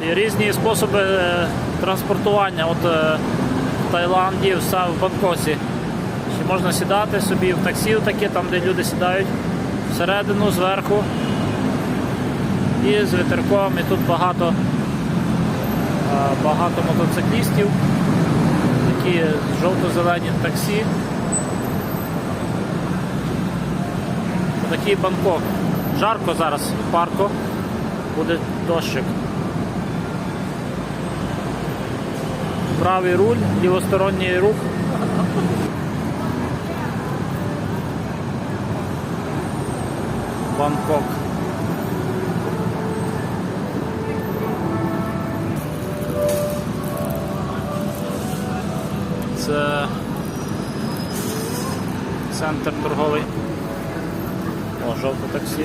Різні способи е, транспортування. От е, в Таїланді, в. Ще можна сідати собі в таксі, таке, там, де люди сідають всередину, зверху. І з вітерком, і тут багато, е, багато мотоциклістів. Такі жовто-зелені таксі. Такий Бангкок. Жарко зараз в парку. Буде дощик. Правий руль, лівосторонній рух. Бангкок. Це центр торговий. О, жовте таксі.